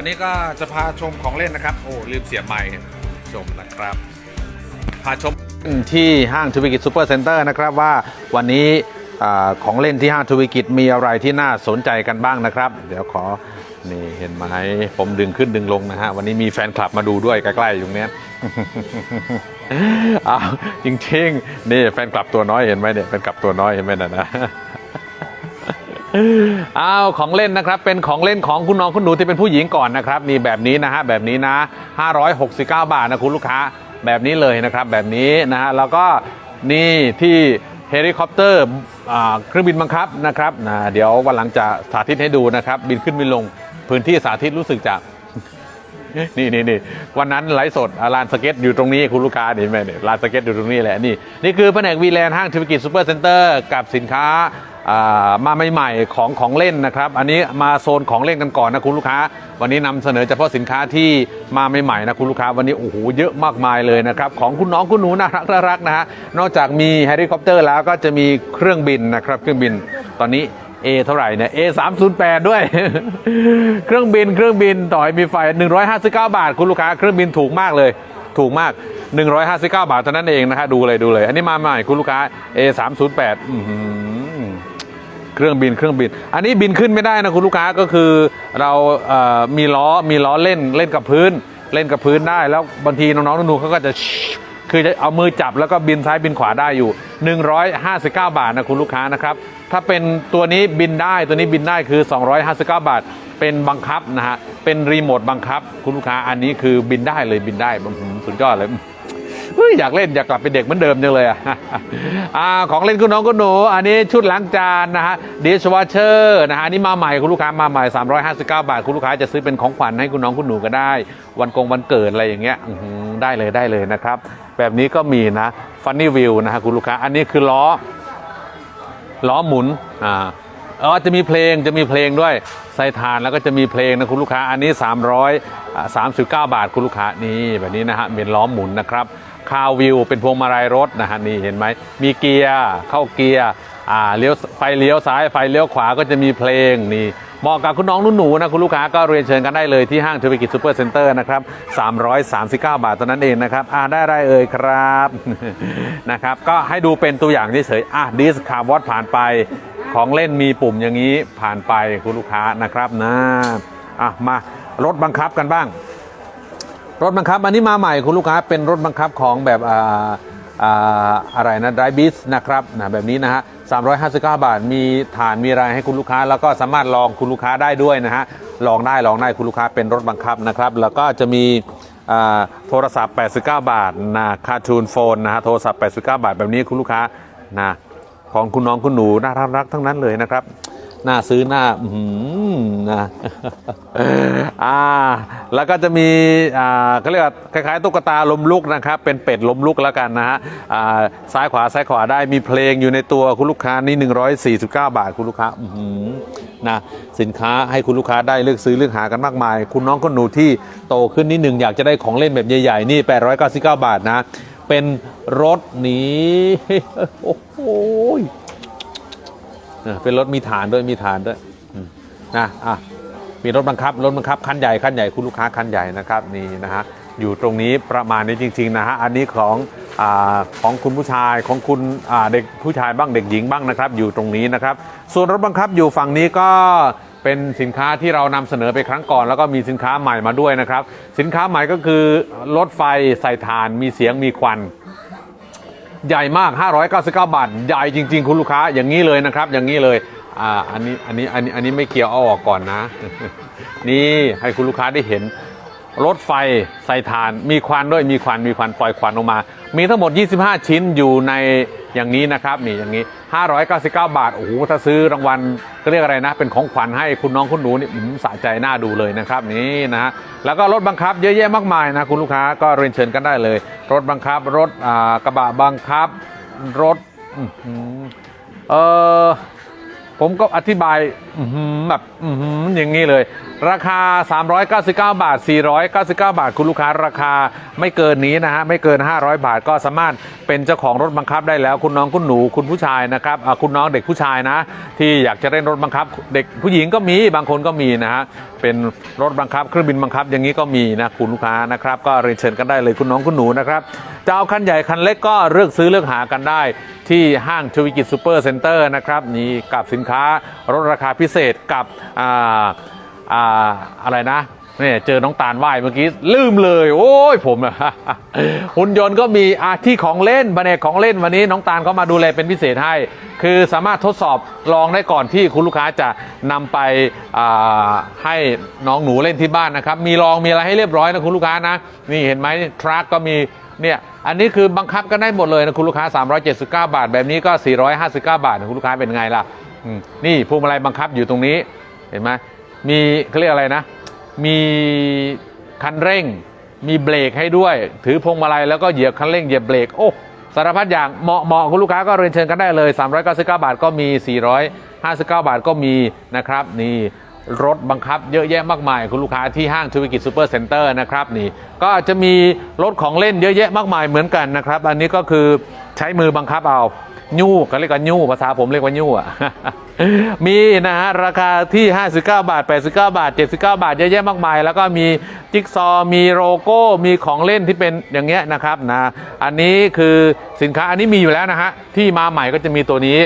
ครับวันนี้ก็จะพาชมของเล่นนะครับ โอ้ลืมเสียบไมค์ชมนะครับ พาชมที่ห้างทวีกิจซูเปอร์เซ็นเตอร์นะครับว่าวันนี้ของเล่นที่ห้างทวีกิจมีอะไรที่น่าสนใจกันบ้างนะครับ เดี๋ยวขอนี่เห็นไหมผมดึงขึ้นดึงลงนะฮะวันนี้มีแฟนคลับมาดูด้วยใกล้ๆอยู่ตรงเนี้ยอ้าวจริงๆนี่แฟนคลับตัวน้อยเห็นไหมเนี่ยแฟนคลับตัวน้อยเห็นไหมน่ะนะ อ้าวของเล่นนะครับ เป็นของเล่นของคุณน้องคุณหนูที่เป็นผู้หญิงก่อนนะครับนี่แบบนี้นะฮะแบบนี้นะ 569 บาทนะคุณลูกค้าแบบนี้เลยนะครับ แบบนี้นะฮะแล้วก็นี่ที่เฮลิคอปเตอร์เครื่องบินบังคับนะครับนะเดี๋ยววันหลังจะสาธิตให้ดูนะครับ บินขึ้นบินลงพื้นที่สาธิตรู้สึกจะนี่นี่นี่วันนั้นไลฟ์สดลานสเก็ตอยู่ตรงนี้คุณลูกค้าเห็นไหมเนี่ยลานสเก็ตอยู่ตรงนี้แหละนี่นี่คือแผนกวีแลนด์ห้างธุรกิจซูเปอร์เซ็นเตอร์กับสินค้า มาใหม่ๆของของเล่นนะครับ อันนี้มาโซนของเล่นกันก่อนนะคุณลูกค้า วันนี้นำเสนอเฉพาะสินค้าที่มาใหม่ๆนะคุณลูกค้าวันนี้โอ้โหเยอะมากมายเลยนะครับของคุณน้องคุณหนูน่ารักน่ารักนะฮะนอกจากมีเฮลิคอปเตอร์แล้วก็จะมีเครื่องบินนะครับเครื่องบินตอนนี้ A เท่าไหร่เนี่ย A 3 0 8ด้วย เครื่องบินเครื่องบินต่อให้มีไฟ 159 บาท คุณลูกค้าเครื่องบินถูกมากเลยถูกมาก 159 บาทเท่านั้นเองนะฮะดูเลยดูเลย อันนี้มาใหม่คุณลูกค้า A 3 0 8อื เครื่องบินเครื่องบิน อันนี้บินขึ้นไม่ได้นะคุณลูกค้าก็คือเราเมีล้อมีล้อเล่นเล่นกับพื้น เล่นกับพื้นได้แล้วบางทีน้องๆหนูๆเขาก็จะคือจะเอามือจับแล้วก็บินซ้ายบินขวาได้อยู่ 159 บาทนะคุณลูกค้านะครับ ถ้าเป็นตัวนี้บินได้ตัวนี้บินได้คือ 259 บาท เป็นบังคับนะฮะเป็นรีโมทบังคับ คุณลูกค้าอันนี้คือบินได้เลยบินได้สุดยอดเลย อยากเล่นอยากกลับเป็นเด็กเหมือนเดิมจังเลยอะอ่าของเล่นคุณน้องคุณหนูอันนี้ชุดล้างจานนะฮะดิชวอเชอร์นะฮะอันนี้มาใหม่คุณลูกค้ามาใหม่ 359 บาท คุณลูกค้าจะซื้อเป็นของขวัญให้คุณน้องคุณหนูก็ได้ วันกงวันเกิดอะไรอย่างเงี้ยได้เลยได้เลยนะครับ แบบนี้ก็มีนะฟันนี่วิวนะฮะคุณลูกค้าอันนี้คือล้อล้อหมุนอ่าเออจะมีเพลงจะมีเพลงด้วยใส่ทานแล้วก็จะมีเพลงนะคุณลูกค้าอันนี้ 339 บาทคุณลูกค้านี่แบบนี้นะฮะเป็นล้อหมุนนะครับ คาววิวเป็นพวงมาลัยรถนะฮะนี่เห็นไหมมีเกียร์เข้าเกียร์อ่าเลี้ยวไฟเลี้ยวซ้ายไฟเลี้ยวขวาก็จะมีเพลงนี่เหมาะกับคุณน้องนุ่นหนูนะ คุณลูกค้าก็เรียนเชิญกันได้เลยที่ห้างธุรกิจซูเปอร์เซ็นเตอร์นะครับ 339 บาทตอนนั้นเองนะครับ อ่าได้ได้เอ่ยครับ นะครับ ก็ให้ดูเป็นตัวอย่างเฉยๆอะดิสคาร์วอตผ่านไป ของเล่นมีปุ่มอย่างนี้ผ่านไปคุณลูกค้านะครับนะอะมารถบังคับกันบ้าง รถบังคับ อันนี้มาใหม่คุณลูกค้าเป็นรถบังคับของแบบอ่าอ่าอะไรนะ drive b นะครับนะแบบนี้นะฮะ359 บาท มีฐานมีอะไรให้คุณลูกค้า แล้วก็สามารถลองคุณลูกค้าได้ด้วยนะฮะลองได้ลองได้คุณลูกค้าเป็นรถบังคับนะครับ แล้วก็จะมีอ่าโทรศัพท์ 89 บาทนะคาทูนโฟนนะฮะโทรศัพท์ 89 บาท แบบนี้คุณลูกค้านะของคุณน้องคุณหนูน่ารักๆทั้งนั้นเลยนะครับ น่าซื้อหน้าอื้อหือนะอ่าแล้วก็จะมีอ่าเขาเรียกว่าคล้ายๆตุ๊กตาลมลุกนะครับ เป็นเป็ดลมลุกแล้วกันนะฮะอ่าซ้ายขวาซ้ายขวาได้มีเพลงอยู่ในตัวคุณลูกค้านี่ 149 บาทคุณลูกค้าอื้อหือนะสินค้าให้คุณลูกค้าได้เลือกซื้อเลือกหากันมากมาย คุณน้องคนหนูที่โตขึ้นนิดหนึ่งอยากจะได้ของเล่นแบบใหญ่ๆนี่ 899 บาทนะ เป็นรถนี้โอ้โห เออเป็นรถมีฐานด้วยมีฐานด้วยอืมนะอะมีรถบังคับรถบังคับคันใหญ่คันใหญ่คุณลูกค้าคันใหญ่นะครับนี่นะฮะอยู่ตรงนี้ประมาณนี้จริงๆนะฮะอันนี้ของอาของคุณผู้ชายของคุณอ่าเด็กผู้ชายบ้างเด็กหญิงบ้างนะครับ อยู่ตรงนี้นะครับ ส่วนรถบังคับอยู่ฝั่งนี้ก็เป็นสินค้าที่เรานำเสนอไปครั้งก่อน แล้วก็มีสินค้าใหม่มาด้วยนะครับ สินค้าใหม่ก็คือรถไฟใส่ถ่านมีเสียงมีควัน ใหญ่มาก 599 บาท ใหญ่จริง ๆ คุณลูกค้าอย่างนี้เลยนะครับ อย่างนี้เลยอ่าอันนี้อันนี้อันนี้อันนี้ไม่เกี่ยวเอาออกก่อนนะ นี่ให้คุณลูกค้าได้เห็น รถไฟใส่ถ่าน มีควันด้วยมีควันมีควันปล่อยควันออกมา มีทั้งหมด 25 ชิ้นอยู่ในอย่างนี้นะครับนี่อย่างนี้ 599 บาทโอ้โหถ้าซื้อรางวัลก็เรียกอะไรนะ เป็นของขวัญให้คุณน้องคุณหนูนี่อืมสะใจน่าดูเลยนะครับนี่นะฮะแล้วก็รถบังคับเยอะแยะมากมายนะคุณลูกค้าก็เรียนเชิญกันได้เลย รถบังคับ รถกระบะบังคับ รถเออ ผมก็อธิบายแบบอย่างนี้เลย ราคา 399 บาท 499 บาท คุณลูกค้าราคาไม่เกินนี้นะฮะ ไม่เกิน 500 บาทก็สามารถเป็นเจ้าของรถบังคับได้แล้ว คุณน้องคุณหนูคุณผู้ชายนะครับคุณน้องเด็กผู้ชายนะ ที่อยากจะเล่นรถบังคับ เด็กผู้หญิงก็มีบางคนก็มีนะฮะเป็นรถบังคับเครื่องบินบังคับอย่างนี้ก็มีนะคุณลูกค้านะครับ ก็เรียนเชิญกันได้เลยคุณน้องคุณหนูนะครับจะเอาคันใหญ่คันเล็กก็เลือกซื้อเลือกหากันได้ ที่ห้างชวิกิจซูเปอร์เซ็นเตอร์นะครับนี่กับสินค้ารถราคาพิเศษกับอ่าอ่าอะไรนะเนี่ยเจอน้องตาลว่ายเมื่อกี้ลืมเลย โอ้ยผมอะหุ่นยนต์ก็มีอาที่ของเล่นแผนกของเล่นวันนี้น้องตาลเขามาดูแลเป็นพิเศษให้ คือสามารถทดสอบลองได้ก่อนที่คุณลูกค้าจะนำไปาให้น้องหนูเล่นที่บ้านนะครับ มีลองมีอะไรให้เรียบร้อยนะคุณลูกค้านะ นี่เห็นไหมทรัคก็มี เนี่ยอันนี้คือบังคับกันได้หมดเลยนะคุณลูกค้า 379 บาท แบบนี้ก็ 459 บาทนะคุณลูกค้าเป็นไงล่ะนี่พวงมาลัยบังคับอยู่ตรงนี้เห็นไหมมีเขาเรียกอะไรนะ มีคันเร่ง มีเบรกให้ด้วย ถือพวงมาลัยแล้วก็เหยียบคันเร่งเหยียบเบรกโอ้สารพัดอย่างเหมาะเหมาะคุณลูกค้าก็เรียนเชิญกันได้เลย 399 บาทก็มี 459 บาทก็มีนะครับนี่ รถบังคับเยอะแยะมากมาย คุณลูกค้าที่ห้างธุรกิจซูเปอร์เซ็นเตอร์นะครับนี่ก็จะมีรถของเล่นเยอะแยะมากมายเหมือนกันนะครับ อันนี้ก็คือใช้มือบังคับเอายู่เขาเรียกว่ายู่ภาษาผมเรียกว่ายู่อะมีนะฮะราคาที่ 59 บาท 89 บาท 79 บาทเยอะแยะมากมาย แล้วก็มีจิ๊กซอมีโลโก้มีของเล่นที่เป็นอย่างเงี้ยนะครับนะอันนี้คือสินค้าอันนี้มีอยู่แล้วนะฮะที่มาใหม่ก็จะมีตัวนี้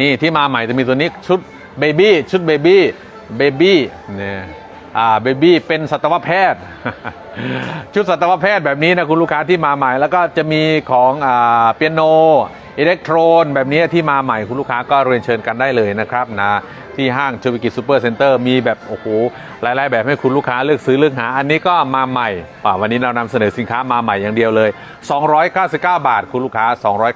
นี่ที่มาใหม่จะมีตัวนี้ชุด เบบี้ชุดเบบี้เบบี้เนี่ยอ่าเบบี้เป็นสัตวแพทย์ ชุดสัตวแพทย์แบบนี้นะคุณลูกค้าที่มาใหม่ แล้วก็จะมีของอ่าเปียโน อิเล็กโทรนแบบนี้ที่มาใหม่คุณลูกค้าก็เรียนเชิญกันได้เลยนะครับนะที่ห้างชวิกิซูเปอร์เซ็นเตอร์มีแบบโอ้โหหลาย ๆ แบบให้คุณลูกค้าเลือกซื้อเลือกหา อันนี้ก็มาใหม่วันนี้เรานำเสนอสินค้ามาใหม่อย่างเดียวเลย 299 บาท คุณลูกค้า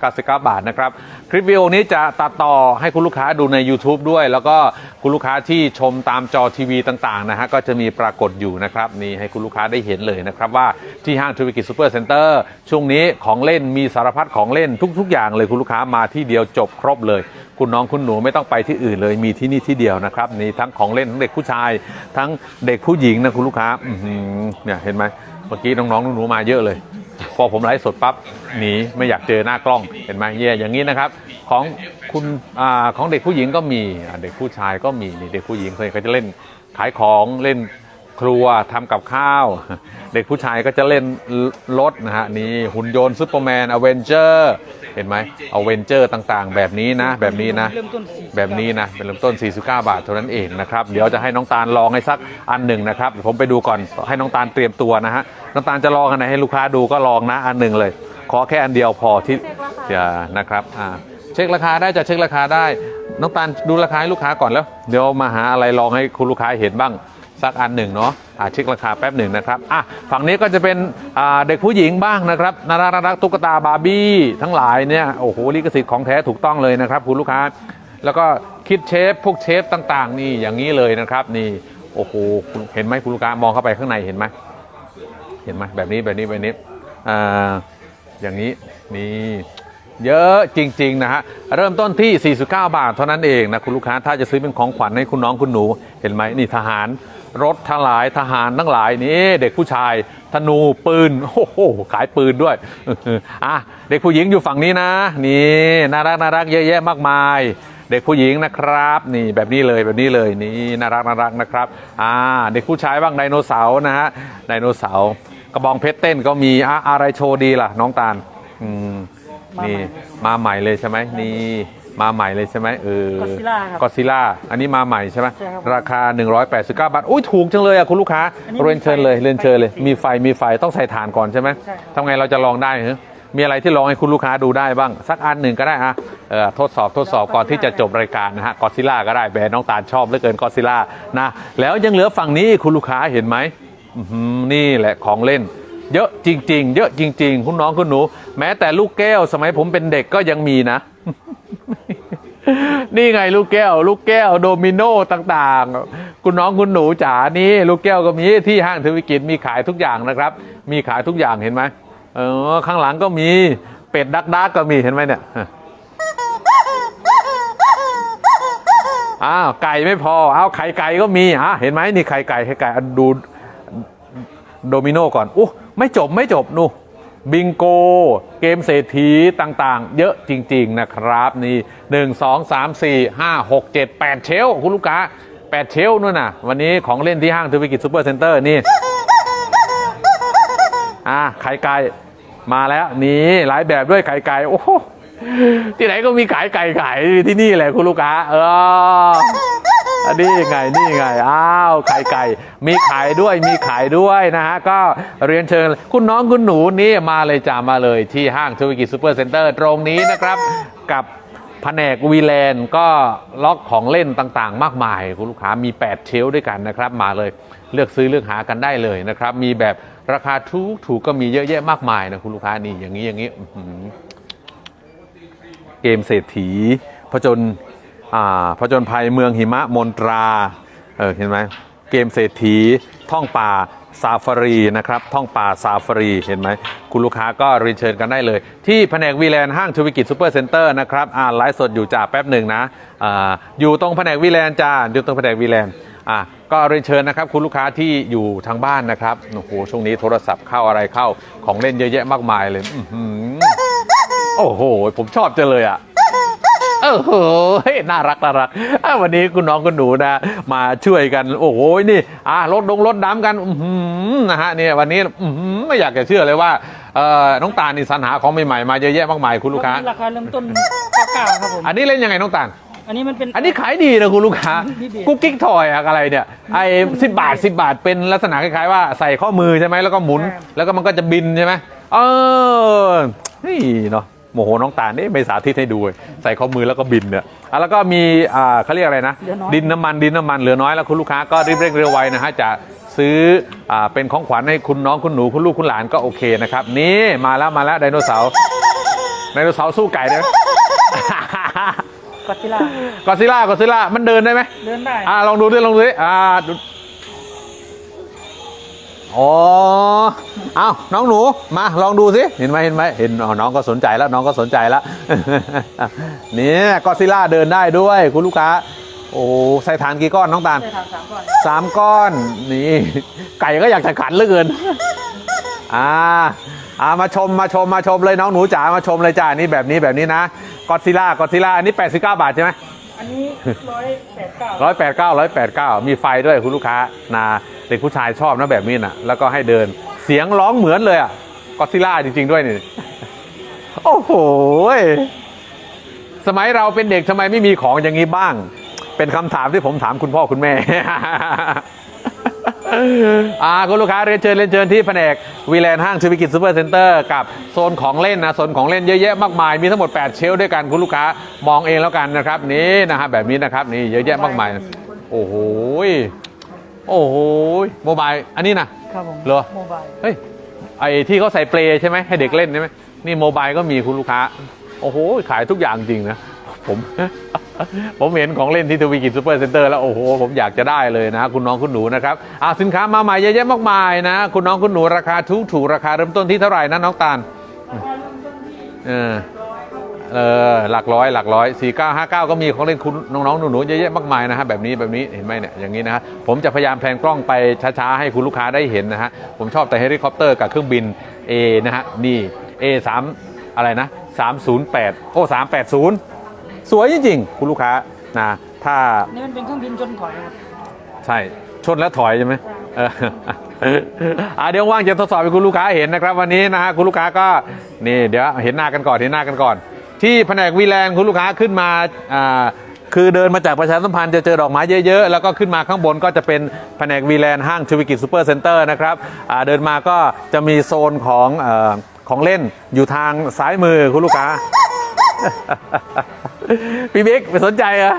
299 บาทนะครับคลิปวิดีโอนี้จะตัดต่อให้คุณลูกค้าดูใน YouTube ด้วย แล้วก็คุณลูกค้าที่ชมตามจอทีวีต่าง ๆ นะฮะก็จะมีปรากฏอยู่นะครับนี่ให้คุณลูกค้าได้เห็นเลยนะครับว่าที่ห้างธุรกิจซูเปอร์เซ็นเตอร์ช่วงนี้ของเล่นมีสารพัดของเล่นทุก ๆ อย่างเลยคุณลูกค้ามาที่เดียวจบครบเลย คุณน้องคุณหนูไม่ต้องไปที่อื่นเลยมีที่นี่ที่เดียวนะครับนี่ทั้งของเล่นทั้งเด็กผู้ชาย ทั้งเด็กผู้หญิงนะคุณลูกค้าเนี่ยเห็นไหมเมื่อกี้น้องๆหนูๆมาเยอะเลย พอผมไลฟ์สดปั๊บหนีไม่อยากเจอหน้ากล้องเห็นไหมเย่อย่างนี้นะครับของคุณอของเด็กผู้หญิงก็มีเด็กผู้ชายก็มีนี่เด็กผู้หญิงเคยเขาจะเล่นขายของเล่นครัวทำกับข้าว เด็กผู้ชายก็จะเล่นรถนะฮะนี่หุ่นยนต์ซูเปอร์แมนอเวนเจอร์ เห็นไหมเอาเวนเจอร์ต่างๆ แบบนี้นะ แบบนี้นะ แบบนี้นะ เป็นเริ่มต้น 49 บาทเท่านั้นเองนะครับ เดี๋ยวจะให้น้องตาลลองให้สักอันหนึ่งนะครับ ผมไปดูก่อนให้น้องตาลเตรียมตัวนะฮะ น้องตาลจะลองอันไหนให้ลูกค้าดูก็ลองนะอันหนึ่งเลย ขอแค่อันเดียวพอที่จะนะครับ อ่า เช็คราคาได้จะเช็คราคาได้ น้องตาลดูราคาให้ลูกค้าก่อนแล้ว เดี๋ยวมาหาอะไรลองให้คุณลูกค้าเห็นบ้าง สักอันหนึ่งเนาะอาเช็คราคาแป๊บหนึ่งนะครับอะฝั่งนี้ก็จะเป็นเด็กผู้หญิงบ้างนะครับน่ารักตุ๊กตาบาร์บี้ทั้งหลายเนี่ยโอ้โหลิขสิทธิ์ของแท้ถูกต้องเลยนะครับคุณลูกค้า แล้วก็คิดเชฟพวกเชฟต่างๆ นี่อย่างนี้เลยนะครับ นี่โอ้โหเห็นไหมคุณลูกค้ามองเข้าไปข้างในเห็นไหมเห็นไหมแบบนี้แบบนี้แบบนี้อ่าอย่างนี้นี่เยอะจริง ๆ นะฮะ เริ่มต้นที่ 49 บาทเท่านั้นเองนะ คุณลูกค้าถ้าจะซื้อเป็นของขวัญให้คุณน้องคุณหนู เห็นไหมนี่ทหาร รถทั้งหลายทหารทั้งหลายนี่เด็กผู้ชายธนูปืนโอ้โหขายปืนด้วยอะเด็กผู้หญิงอยู่ฝั่งนี้นะ นี่น่ารักน่ารักเยอะแยะมากมาย เด็กผู้หญิงนะครับ นี่แบบนี้เลยแบบนี้เลยนี่น่ารักน่ารักนะครับอ่าเด็กผู้ชายบ้างไดโนเสาร์นะฮะไดโนเสาร์กระบองเพชรเต้นก็มีอะอะไรโชว์ดีล่ะ น้องตาลอืมนี่มาใหม่เลยใช่ไหมนี่ มาใหม่เลยใช่ไหมเออ Godzilla ครับก็ซิล่า อันนี้มาใหม่ใช่ไหมใช่ครับราคา 189 บาท อุ้ยถูกจังเลยอะคุณลูกค้า อันนี้เรียนเชิญเลยมีไฟเรียนเชิญเลย ไฟมีไฟมีไฟต้องใส่ถ่านก่อนใช่ไหมใช่ครับ ทำไงเราจะลองได้เหรอมีอะไรที่ลองให้คุณลูกค้าดูได้บ้าง สักอันหนึ่งก็ได้อะเออทดสอบทดสอบก่อนที่จะจบรายการนะฮะกอซิล่าก็ได้แบรนด์น้องตาลชอบเหลือเกินกอซิล่านะ แล้วยังเหลือฝั่งนี้คุณลูกค้าเห็นไหม อื้อหือนี่แหละของเล่น เยอะจริง ๆ เยอะจริง ๆ คุณน้องคุณหนู แม้แต่ลูกแก้วสมัยผมเป็นเด็กก็ยังมีนะ นี่ไงลูกแก้ว ลูกแก้ว โดมิโนต่างๆ คุณน้องคุณหนูจ๋านี่ลูกแก้วก็มีที่ห้างทวิกิจมีขายทุกอย่างนะครับ มีขายทุกอย่างเห็นไหมเออข้างหลังก็มีเป็ดดักดักก็มีเห็นไหมเนี่ยอ้าวไก่ไม่พอเอาไข่ไก่ก็มีอะเห็นไหมนี่ไข่ไก่ไข่ไก่อะดูโดมิโนก่อนอู้ไม่จบไม่จบนู บิงโก เกมเศรษฐีต่างๆ เยอะจริง ๆ นะครับนี่หนึ่งสองสามสี่ห้าหกเจ็ดแปดเชลคุณลูกค้าแปดเชลนู่นน่ะ วันนี้ของเล่นที่ห้างธุรกิจซูเปอร์เซ็นเตอร์นี่อะไข่ไก่มาแล้วนี่หลายแบบด้วยไข่ไก่โอ้ที่ไหนก็มีขายไก่ขายที่นี่แหละคุณลูกค้าเออ อันนี้ไงนี่ไงอ้าวไข่ไก่มีขายด้วยมีขายด้วยนะฮะก็เรียนเชิญคุณน้องคุณหนูนี่มาเลยจ้ามาเลยที่ห้างธุรกิจซูเปอร์เซ็นเตอร์ตรงนี้นะครับ กับแผนกวีแลนด์ก็ล็อกของเล่นต่างๆ มากมาย คุณลูกค้ามี 8 เชลฟ์ด้วยกันนะครับ มาเลยเลือกซื้อเลือกหากันได้เลยนะครับ มีแบบราคาถูกถูกก็มีเยอะแยะมากมายนะคุณลูกค้านี่อย่างนี้อย่างนี้เกมเศรษฐีผจญ อ่าผจญภัยเมืองหิมะมนตรา เออเห็นไหมเกมเศรษฐีท่องป่าซาฟารีนะครับท่องป่าซาฟารีเห็นไหมคุณลูกค้าก็เรียนเชิญกันได้เลย ที่แผนกวีแลนห้างทวิกิจซูเปอร์เซ็นเตอร์นะครับอ่าไลฟ์สดอยู่จ่าแป๊บหนึ่งนะอ่าอยู่ตรงแผนกวีแลนจ้าอยู่ตรงแผนกวีแลนอ่าก็เรียนเชิญนะครับคุณลูกค้าที่อยู่ทางบ้านนะครับโอ้โหช่วงนี้โทรศัพท์เข้าอะไรเข้าของเล่นเยอะแยะมากมายเลยโอ้โหผมชอบจังเลยอะ โอ้โหน่ารักน่ารักอะวันนี้คุณน้องคุณหนูนะ มาช่วยกัน โอ้โหนี่อะรถดงรถดำกันอื้อหือนะฮะเนี่ยวันนี้อื้อหือไม่อยากจะเชื่อเลยว่าเอ่อน้องตาลนี่สรรหาของใหม่ๆมาเยอะแยะมากมายคุณลูกค้าราคาเริ่มต้นเก้าครับผมอันนี้เล่นยังไงน้องตาลอันนี้มันเป็นอันนี้ขายดีนะคุณลูกค้านี่ดีกุ๊กกิ๊กทอยอะอะไรเนี่ยไอ้สิบาทสิบาทเป็นลักษณะคล้ายๆว่าใส่ข้อมือใช่ไหมแล้วก็หมุน แล้วก็มันก็จะบินใช่ไหมเออนี่เนาะโมโหน้องตาลนี่ไม่สาธิตให้ดูเลยใส่ข้อมือแล้วก็บินเนี่ยอะแล้วก็มีอ่าเขาเรียกอะไรนะ ดินน้ำมันดินน้ำมันเหลือน้อยแล้วคุณลูกค้าก็รีบเร่งเร็วไวนะฮะจะซื้ออ่าเป็นของขวัญให้คุณน้องคุณหนูคุณลูกคุณหลานก็โอเคนะครับนี่มาแล้วมาแล้วไดโนเสาร์ไดโนเสาร์สู้ไก่ได้ไหมก็ซิล่ากอซิล่ากอซิล่ามันเดินได้ไหม เดินได้ อ่าลองดูดิลองดูดิอ่าดู อ๋อ เอาน้องหนูมาลองดูสิ เห็นไหมเห็นไหมเห็นอ๋อน้องก็สนใจแล้วน้องก็สนใจแล้วเนี่ยกอซิล่าเดินได้ด้วยคุณลูกค้า โอ้ใส่ฐานกี่ก้อนน้องตาลได้ทางสามก่อนสามก้อนนี่ไก่ก็อยากจะขันเหลือเกินอ่าอ่ามาชมมาชมมาชมเลยน้องหนูจ๋ามาชมเลยจ้านี่แบบนี้แบบนี้นะกอซิล่ากอซิล่าอันนี้ 89 บาทใช่ไหมอันนี้ร้อยแปดเก้าร้อยแปดเก้าร้อยแปดเก้ามีไฟด้วยคุณลูกค้านะ เด็กผู้ชายชอบนะแบบนี้นะแล้วก็ให้เดินเสียงร้องเหมือนเลยอะก็ซิล่าจริง ๆ ด้วยนี่โอ้โหสมัยเราเป็นเด็กทำไมไม่มีของอย่างนี้บ้าง เป็นคำถามที่ผมถามคุณพ่อคุณแม่อ่าคุณลูกค้าเรียนเชิญเรียนเชิญที่แผนกวีแลนห้างธุรกิจซูเปอร์เซ็นเตอร์กับโซนของเล่นนะโซนของเล่นเยอะแยะมากมายมีทั้งหมด 8 เชลด้วยกันคุณลูกค้ามองเองแล้วกันนะครับ นี่นะฮะแบบนี้นะครับ นี่เยอะแยะมากมาย โอ้โห โอ้โหยโมบายอันนี้นะ ครับผมเหรอ โมบายเฮ้ยไอที่เขาใส่เปลใช่ไหมให้เด็กเล่นใช่ไหมนี่โมบายก็มีคุณลูกค้า โอ้โห ขายทุกอย่างจริงนะ ผม ผมเห็นของเล่นที่ทวีกิจซูเปอร์เซ็นเตอร์แล้ว โอ้โห ผมอยากจะได้เลยนะ คุณน้องคุณหนูนะครับอ่าสินค้ามาใหม่เยอะแยะมากมายนะ คุณน้องคุณหนูราคาถูกถูกราคาเริ่มต้นที่เท่าไหร่นะน้องตาลราคาเริ่มต้นที่เออ เออหลักร้อยหลักร้อยสี่เก้าห้าเก้าก็มีของเล่นคุณน้องๆหนูๆเยอะแยะมากมายนะฮะแบบนี้แบบนี้เห็นไหมเนี่ยอย่างนี้นะฮะผมจะพยายามแพลนกล้องไปช้าๆให้คุณลูกค้าได้เห็นนะฮะผมชอบแต่เฮลิคอปเตอร์กับเครื่องบิน A นะฮะนี่ A 3อะไรนะ308โอ้380สวยจริงๆคุณลูกค้านะถ้านี่มันเป็นเครื่องบินจนถอยครับใช่ชนแล้วถอยใช่ไหมเอออะเดี๋ยวว่างจะทดสอบให้คุณลูกค้าเห็นนะครับ วันนี้นะฮะคุณลูกค้าก็นี่เดี๋ยวเห็นหน้ากันก่อนเห็นหน้ากันก่อน ที่แผนกวีแลนด์คุณลูกค้าขึ้นมาอ่าคือเดินมาจากประชาสัมพันธ์จะเจอดอกไม้เยอะๆ แล้วก็ขึ้นมาข้างบนก็จะเป็นแผนกวีแลนด์ห้างชวิกิจซูเปอร์เซ็นเตอร์นะครับอ่าเดินมาก็จะมีโซนของอของเล่นอยู่ทางซ้ายมือคุณลูกค้า พี่บิ๊กไม่สนใจเหรอ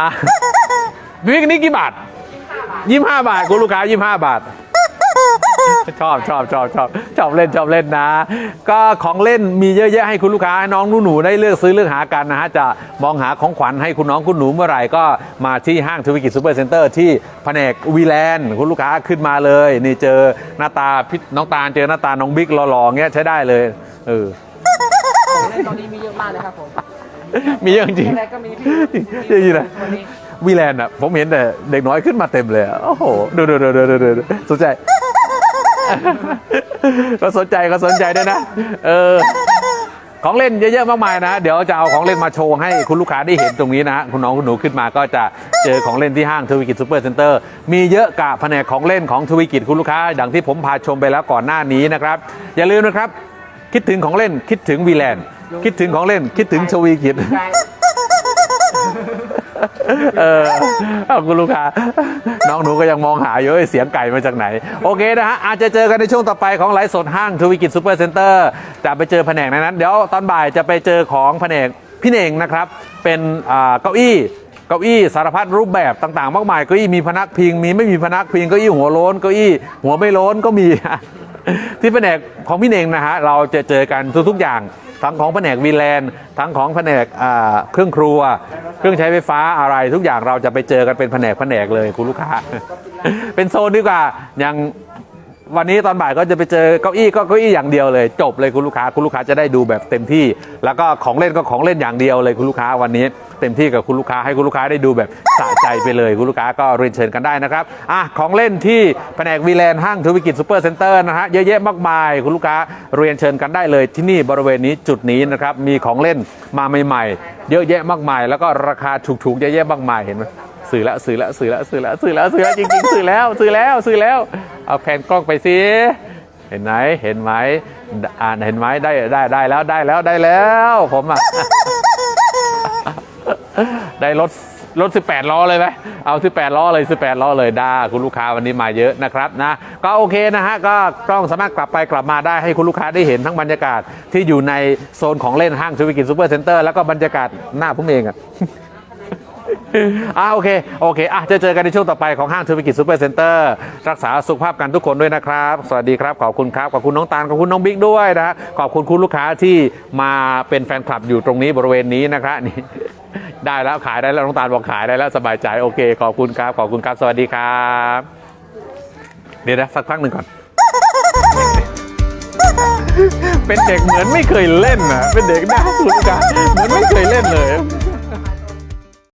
อะวิกนี้กี่บาทยี่ห้าบาทคุณลูกค้ายี่ห้าบาท ชอบชอบชอบชอบชอบเล่นชอบเล่นนะ ก็ของเล่นมีเยอะแยะให้คุณลูกค้าให้น้องหนูๆได้เลือกซื้อเลือกหากันนะฮะจะมองหาของขวัญให้คุณน้องคุณหนูเมื่อไหร่ก็มาที่ห้างธุรกิจซูเปอร์เซ็นเตอร์ที่แผนกวีแลนด์คุณลูกค้าขึ้นมาเลย นี่เจอหน้าตาพี่น้องตาลเจอหน้าตาน้องบิ๊กหล่อๆเงี้ยใช้ได้เลยเออเล่นตอนนี้มีเยอะมากเลยครับผมมีเยอะจริงอะไรก็มีพี่จริงๆนะวันนี้วีแลนด์อะผมเห็นแต่เด็กน้อยขึ้นมาเต็มเลยอะโอ้โหดูดูดูดูดูดูสนใจ ก็สนใจก็สนใจด้วยนะ เออ ของเล่นเยอะๆมากมายนะ เดี๋ยวจะเอาของเล่นมาโชว์ให้คุณลูกค้าได้เห็นตรงนี้นะ คุณน้องคุณหนูขึ้นมาก็จะเจอของเล่นที่ห้างทวีกิจซูเปอร์เซ็นเตอร์มีเยอะกับแผนกของเล่นของทวีกิจคุณลูกค้า ดังที่ผมพาชมไปแล้วก่อนหน้านี้นะครับ อย่าลืมนะครับ คิดถึงของเล่นคิดถึงวีแลนด์คิดถึงของเล่นคิดถึงทวีกิจ เออเอาคุณลูกค้าน้องหนูก็ยังมองหาอยู่เสียงไก่มาจากไหน โอเคนะฮะอาจจะเจอกันในช่วงต่อไปของไลฟ์สดห้างทวีกิจซูเปอร์เซ็นเตอร์จะไปเจอแผนกในนั้น เดี๋ยวตอนบ่ายจะไปเจอของแผนกพี่เน่งนะครับ เป็นอ่าเก้าอี้เก้าอี้สารพัดรูปแบบต่างๆ มากมายเก้าอี้มีพนักพิงมีไม่มีพนักพิงเก้าอี้หัวโล้นเก้าอี้หัวไม่โล้นก็มี ที่แผนกของพี่เองนะฮะเราจะเจอกันทุกๆอย่าง ทั้งของแผนกวีแลนด์ทั้งของแผนกเครื่องครัว เครื่องใช้ไฟฟ้าอะไรทุกอย่างเราจะไปเจอกันเป็นแผนกแผนกเลยคุณลูกค้า เป็นโซนดีกว่าอย่าง วันนี้ตอนบ่ายก็จะไปเจอเก้าอี้ก็เก้าอี้อย่างเดียวเลย จบเลยคุณลูกค้าคุณลูกค้าจะได้ดูแบบเต็มที่ แล้วก็ของเล่นก็ของเล่นอย่างเดียวเลยคุณลูกค้าวันนี้ เต็มที่กับคุณลูกค้าให้คุณลูกค้าได้ดูแบบสะใจไปเลยคุณลูกค้าก็เรียนเชิญกันได้นะครับอะของเล่นที่แผนกวีแลนด์ห้างธุรกิจซูเปอร์เซ็นเตอร์นะฮะเยอะแยะมากมายคุณลูกค้าเรียนเชิญกันได้เลยที่นี่บริเวณนี้จุดนี้นะครับมีของเล่นมาใหม่ๆ เยอะแยะมากมาย แล้วก็ราคาถูกๆเยอะแยะมากมายเห็นไหมซื้อแล้วซื้อแล้วซื้อล้วซื้อล้วซื้อล้วซื้อล้วจริงๆซื้อแล้วซื้อแล้วซื้อแล้ว เอาแผนกล้องไปสิเห็นไหมเห็นไหมอ่านเห็นไหมได้ได้ได้แล้วได้แล้วได้แล้ว ผมอะได้รถรถ 18 ล้อเลยไหมเอา 18 ล้อเลย 18 ล้อเลยได้คุณลูกค้าวันนี้มาเยอะนะครับนะ ก็โอเคนะฮะ ก็กล้องสามารถกลับไปกลับมาได้ให้คุณลูกค้าได้เห็นทั้งบรรยากาศที่อยู่ในโซนของเล่นห้างชูวิกิจซูเปอร์เซ็นเตอร์แล้วก็บรรยากาศหน้าผมเองอะ อ่าโอเค โอเคอะจะเจอกันในช่วงต่อไปของห้างธุรกิจซูเปอร์เซ็นเตอร์รักษาสุขภาพกันทุกคนด้วยนะครับ สวัสดีครับ ขอบคุณครับ ขอบคุณน้องตาล ขอบคุณน้องบิ๊กด้วยนะขอบคุณคุณลูกค้าที่มาเป็นแฟนคลับอยู่ตรงนี้บริเวณนี้นะครับนี่ได้แล้วขายได้แล้วน้องตาลบอกขายได้แล้วสบายใจโอเค ขอบคุณครับ ขอบคุณครับ สวัสดีครับ เดี๋ยวนะสักพักหนึ่งก่อน เป็นเด็กเหมือนไม่เคยเล่นนะเป็นเด็กหน้าคุณลูกค้าเหมือนไม่เคยเล่นเลย